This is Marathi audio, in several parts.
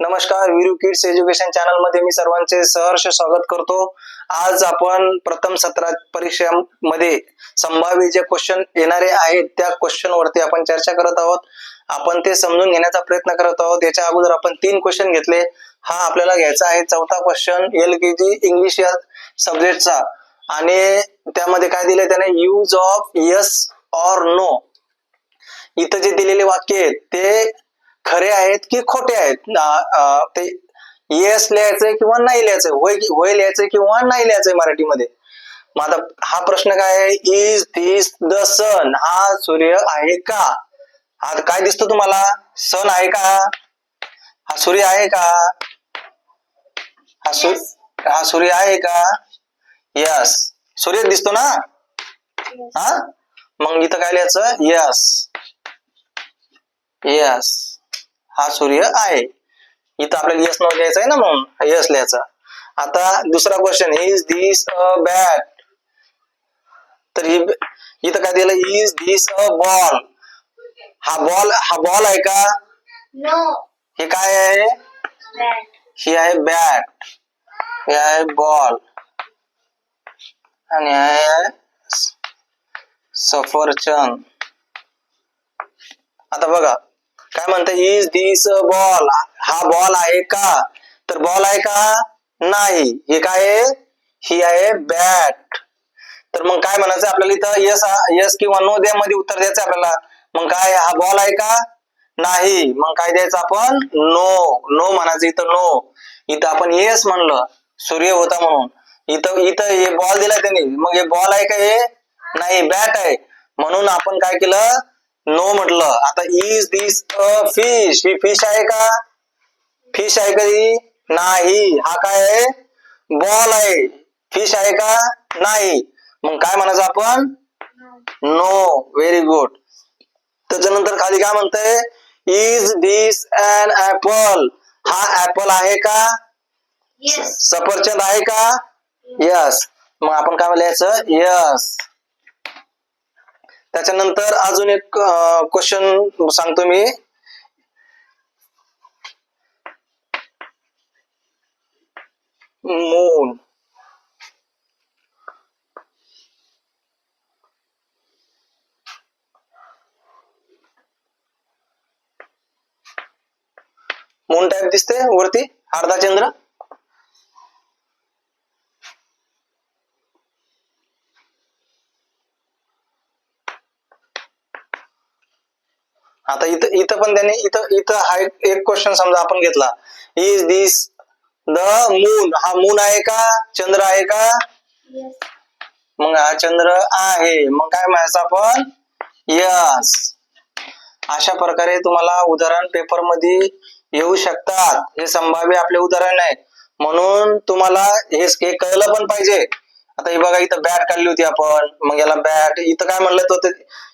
नमस्कार विरू किड्स एज्युकेशन चॅनलमध्ये मी सर्वांचे सहर्ष स्वागत करतो. आज आपण प्रथम सत्रात परीक्षेमध्ये संभाव्य जे क्वेश्चन येणारे आहेत त्या क्वेश्चन वरती आपण चर्चा करत आहोत. आपण ते समजून घेण्याचा प्रयत्न करत आहोत. याच्या अगोदर आपण तीन क्वेश्चन घेतले. हा आपल्याला घ्यायचा आहे. चौथा question L K G English या सब्जेक्टचा आणि त्यामध्ये काय दिलंय त्याने? Use of yes or no इथं जे दिलेले वाक्य आहेत ते खरे आहेत की खोटे आहेत? ते येस लिहायचंय किंवा नाही लिहायचंय? होय होय लिहायचंय किंवा नाही लिहायचंय मराठीमध्ये? मग आता हा प्रश्न काय आहे? इज दिस द सन हा सूर्य आहे का? हा काय दिसतो तुम्हाला? सन आहे का? हा सूर्य आहे का? हा सूर्य हा सूर्य आहे का? यस सूर्य दिसतो ना? हा? मग इथं काय लिहायचं? यस यस हा सूर्य आहे. इथं आपल्याला यस नाव घ्यायचं आहे ना म्हणून? यस लिहायचा. आता दुसरा question is this a bat तर इथं काय दिलं? इज दिस अ बॉल हा बॉल हा बॉल आहे का. हे काय आहे. ही आहे बॅट हे आहे बॉल आणि आहे सफरचंद. आता बघा. काय म्हणते इज दिस बॉल हा बॉल आहे का? तर बॉल आहे का? नाही. हे काय आहे? ही आहे बॅट तर मग काय म्हणायचं आपल्याला इथं? यस यस किंवा नो द्या मध्ये उत्तर द्यायचं आपल्याला. मग काय? हा बॉल आहे का? नाही. मग काय द्यायचं आपण? नो नो म्हणायचं इथं नो इथं आपण येस म्हणलं. सूर्य होता म्हणून. इथं इथं हे बॉल दिला त्यांनी. मग हे बॉल आहे का हे? नाही. बॅट आहे. म्हणून आपण काय केलं? नो म्हटलं. आता इज दिस अ फिश ही फिश आहे का? फिश आहे का ही? नाही. हा काय आहे? बॉल आहे. फिश आहे का? नाही. मग काय म्हणायचं आपण? नो व्हेरी गुड त्याच्यानंतर खाली काय म्हणतंय? इज दिस अन ऍपल हा ऍपल आहे का? Yes. सफरचंद आहे का? यस मग आपण काय लिहायचं यस त्याच्यानंतर अजून एक क्वेश्चन सांगतो मी. मून मून टाइप दिसते वरती अर्धा चंद्र आता इथं इथं पण त्यांनी इथं इथं हा एक क्वेश्चन समजा आपण घेतला. इज दिस द मून हा मून आहे का? चंद्र आहे का? Yes. मग हा चंद्र आहे. मग काय म्हणायचं आपण? यस अशा प्रकारे तुम्हाला उदाहरण पेपरमध्ये येऊ शकतात. हे संभाव्य आपले उदाहरण आहे. म्हणून तुम्हाला हे कळलं पण पाहिजे. आता हे बघा इथं बॅट काढली होती आपण. मग याला बॅट इथं काय म्हणलं होतं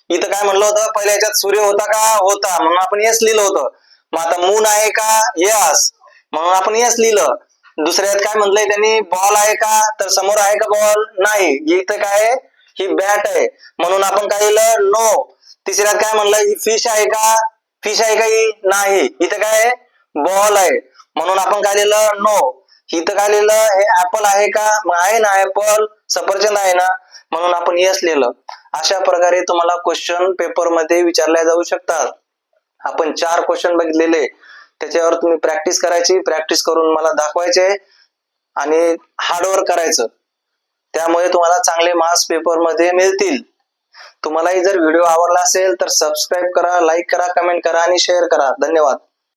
इथं काय म्हणलं होतं? पहिल्या याच्यात सूर्य होता का? होता. म्हणून आपण येस लिहिलं होतं. मग आता मून आहे का? यस म्हणून आपण येस लिहिलं. दुसऱ्यात काय म्हटलंय त्यांनी? बॉल आहे का? तर समोर आहे का बॉल नाही. इथं काय आहे? ही बॅट आहे. म्हणून आपण काय लिहिलं? नो तिसऱ्यात काय म्हणलं? ही फिश आहे का? फिश आहे का ही? नाही. इथं काय आहे? बॉल आहे. म्हणून आपण काय लिहिलं? नो इथं काय लिहिलं? हे ऍपल आहे का? मग आहे ना ऍपल सफरचंद आहे ना? म्हणून आपण येस लिहिलं. अशा प्रकारे तुम्हाला क्वेश्चन पेपरमध्ये विचारले जाऊ शकतात. आपण चार क्वेश्चन बघितलेले. त्याच्यावर तुम्ही प्रॅक्टिस करायची. प्रॅक्टिस करून मला दाखवायचे. आणि हार्डवर्क करायचं. त्यामुळे तुम्हाला चांगले मार्क्स पेपरमध्ये मिळतील. तुम्हालाही जर व्हिडिओ आवडला असेल तर सबस्क्राईब करा लाईक करा कमेंट करा आणि शेअर करा. धन्यवाद.